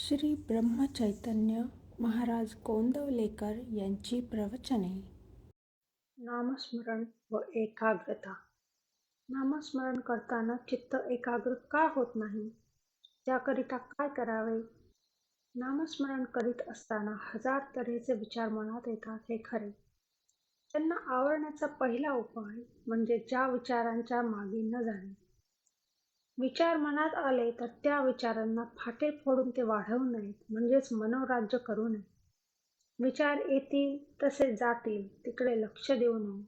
श्री ब्रह्मचैतन्य महाराज गोंदवलेकर यांची प्रवचने. नामस्मरण व एकाग्रता. नामस्मरण करताना चित्त एकाग्र का होत नाही? त्याकरिता काय करावे? नामस्मरण करीत असताना हजार तऱ्हेचे विचार मनात येतात हे खरे. त्यांना आवरण्याचा पहिला उपाय म्हणजे ज्या विचारांच्या मागे न जाणे. विचार मनात आले तर त्या विचारांना फाटे फोडून ते वाढवू नयेत म्हणजेच मनोराज्य करू नये. विचार येतील तसे जातील तिकडे लक्ष देऊ नये.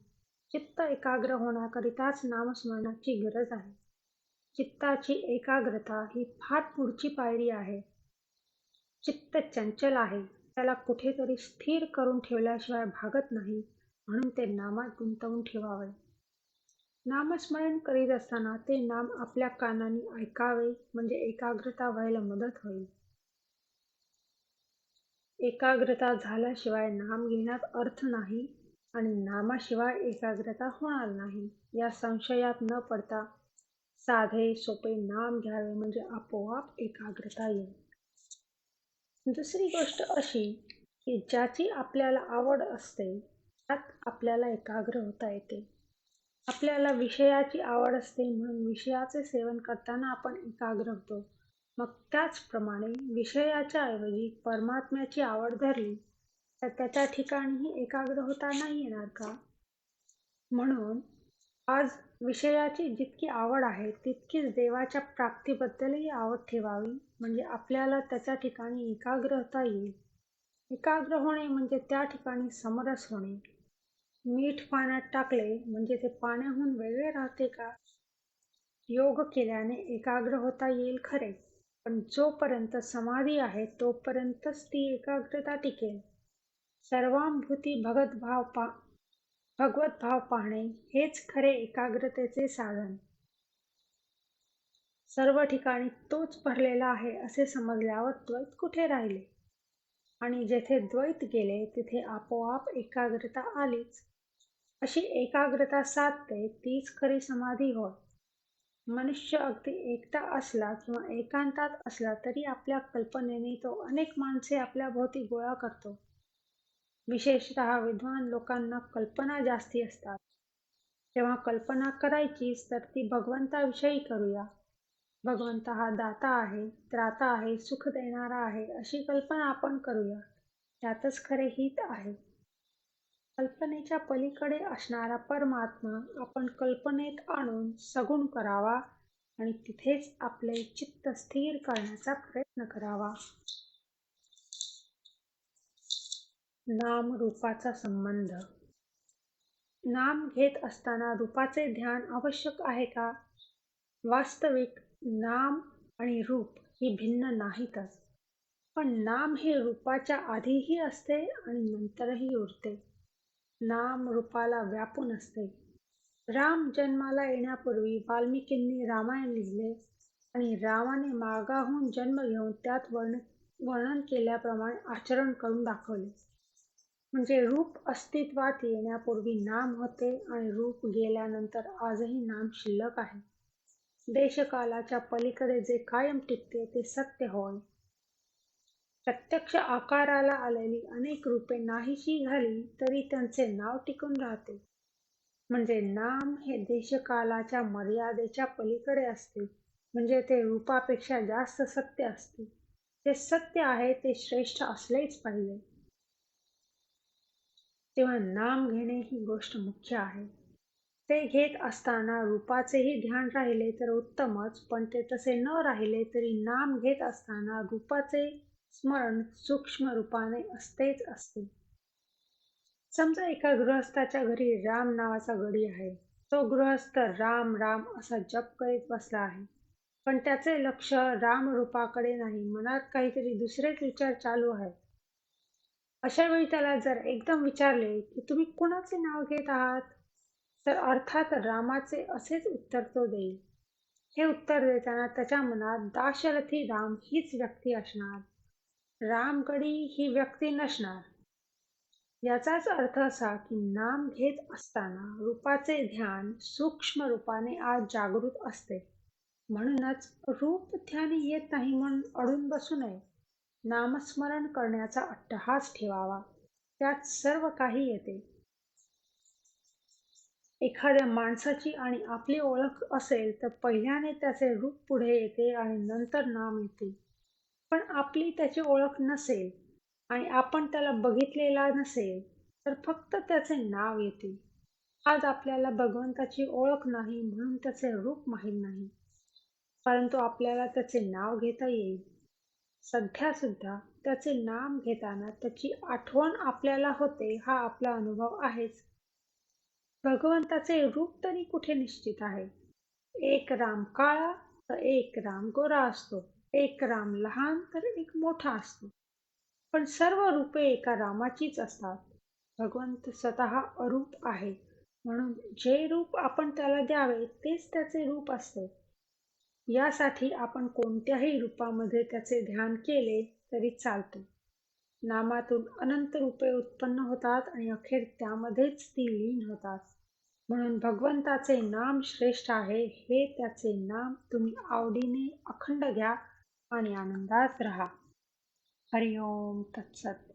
चित्त एकाग्र होण्याकरिताच नामस्मरणाची गरज आहे. चित्ताची एकाग्रता ही फार पुढची पायरी आहे. चित्त चंचल आहे. त्याला कुठेतरी स्थिर करून ठेवल्याशिवाय भागत नाही म्हणून ते नामात गुंतवून ठेवावे. नामस्मरण करीत असताना ते नाम आपल्या कानाने ऐकावे म्हणजे एकाग्रता व्हायला मदत होईल. एकाग्रता झाल्याशिवाय नाम घेण्यात अर्थ नाही आणि नामाशिवाय एकाग्रता होणार नाही या संशयात न पडता साधे सोपे नाम घ्यावे म्हणजे आपोआप एकाग्रता येईल. दुसरी गोष्ट अशी की ज्याची आपल्याला आवड असते त्यात आपल्याला एकाग्र होता येते. आपल्याला विषयाची आवड असते म्हणून विषयाचे सेवन करताना आपण एकाग्र होतो. मग त्याचप्रमाणे विषयाच्या ऐवजी परमात्म्याची आवड धरली तर त्याच्या ठिकाणीही एकाग्र होता नाही येणार का? म्हणून आज विषयाची जितकी आवड आहे तितकीच देवाच्या प्राप्तीबद्दलही आवड ठेवावी म्हणजे आपल्याला त्याच्या ठिकाणी एकाग्र होता येईल. एकाग्र होणे म्हणजे त्या ठिकाणी समरस होणे. मीठ पाण्यात टाकले म्हणजे ते पाण्याहून वेगळे राहते का? योग केल्याने एकाग्र होता येईल खरे पण जोपर्यंत समाधी आहे तोपर्यंतच ती एकाग्रता टिकेल. सर्वांभूती भगत भाव पा भगवत भाव पाहणे हेच खरे एकाग्रतेचे साधन. सर्व ठिकाणी तोच भरलेला आहे असे समजल्यावर द्वैत कुठे राहिले? आणि जेथे द्वैत गेले तिथे आपोआप एकाग्रता आलीच. अशी एकाग्रता साधते तीच खरी समाधी होय. मनुष्य अगदी एकटा असला किंवा एकांतात असला तरी आपल्या कल्पनेने तो अनेक माणसे आपल्या भोवती गोळा करतो. विशेषतः विद्वान लोकांना कल्पना जास्ती असतात. तेव्हा कल्पना करायचीच तर ती भगवंताविषयी करूया. भगवंत हा दाता आहे त्राता आहे सुख देणारा आहे अशी कल्पना आपण करूया. त्यातच खरे हित आहे. कल्पनेच्या पलीकडे असणारा परमात्मा आपण कल्पनेत आणून सगुण करावा आणि तिथेच आपले चित्त स्थिर करण्याचा प्रयत्न करावा. नाम रूपाचा संबंध. नाम घेत असताना रूपाचे ध्यान आवश्यक आहे का? वास्तविक नाम आणि रूप ही भिन्न नाहीतच पण नाम हे रूपाच्या आधीही असते आणि नंतरही उरते. नाम रूपाला व्यापून असते. राम जन्माला येण्यापूर्वी वाल्मिकींनी रामायण लिहिले आणि रामाने मागाहून जन्म घेऊन त्यात वर्ण वर्णन केल्याप्रमाणे आचरण करून दाखवले. म्हणजे रूप अस्तित्वात येण्यापूर्वी नाम होते आणि रूप गेल्यानंतर आजही नाम शिल्लक आहे. देशकालाच्या पलीकडे जे कायम टिकते ते सत्य होय. प्रत्यक्ष आकाराला आलेली अनेक रूपे नाहीशी झाली तरी त्यांचे नाव टिकून राहते. म्हणजे नाम हे देशकालाच्या मर्यादेच्या पलीकडे असते. म्हणजे ते रूपापेक्षा जास्त सत्य असते. जे सत्य आहे ते श्रेष्ठ असलेच पाहिजे. तेव्हा नाम घेणे ही गोष्ट मुख्य आहे. ते घेत असताना रूपाचेही ध्यान राहिले तर उत्तमच पण ते तसे न राहिले तरी नाम घेत असताना रूपाचे स्मरण सूक्ष्म रूपाने असतेच असते. समजा एका गृहस्थाच्या घरी राम नावाचा गडी आहे. तो गृहस्थ राम राम असा जप करीत बसला आहे. पण त्याचे लक्ष राम रूपाकडे नाही. मनात काहीतरी दुसरेच विचार चालू आहेत. अशा वेळी त्याला जर एकदम विचारले की तुम्ही कुणाचे नाव घेत आहात? तर अर्थात रामाचे असेच उत्तर तो देईल. हे उत्तर देताना त्याच्या मनात दाशरथी राम हीच व्यक्ती असणार. रामगडी ही व्यक्ती नसणार. याचाच अर्थ असा की नाम घेत असताना रूपाचे ध्यान सूक्ष्म रूपाने आज जागृत असते. म्हणूनच रूप ध्यान येत नाही म्हणून अडून बसू नये. नामस्मरण करण्याचा अट्टहास ठेवावा. त्यात सर्व काही येते. एखाद्या माणसाची आणि आपली ओळख असेल तर पहिल्याने त्याचे रूप पुढे येते आणि नंतर नाम येते. पण आपली त्याची ओळख नसेल आणि आपण त्याला बघितलेला नसेल तर फक्त त्याचे नाव येते आज आपल्याला भगवंताची ओळख नाही म्हणून त्याचे रूप माहीत नाही. परंतु आपल्याला त्याचे नाव घेता येईल. सध्या सुद्धा त्याचे नाम घेताना त्याची आठवण आपल्याला होते हा आपला अनुभव आहेच. भगवंताचे रूप तरी कुठे निश्चित आहे? एक राम काळा तर एक राम गोरा असतो. एक राम लहान तर एक मोठा असतो. पण सर्व रूपे एका रामाचीच असतात. भगवंत स्वतः अरूप आहे. म्हणून जे रूप आपण त्याला द्यावे तेच त्याचे रूप असते. यासाठी आपण कोणत्याही रूपामध्ये त्याचे ध्यान केले तरी चालते. नामातून अनंत रूपे उत्पन्न होतात आणि अखेर त्यामध्येच ती लीन होतात. म्हणून भगवंताचे नाम श्रेष्ठ आहे हे त्याचे नाम तुम्ही आवडीने अखंड घ्या. आणि आनंदात राहा. हरिओम तत्सत.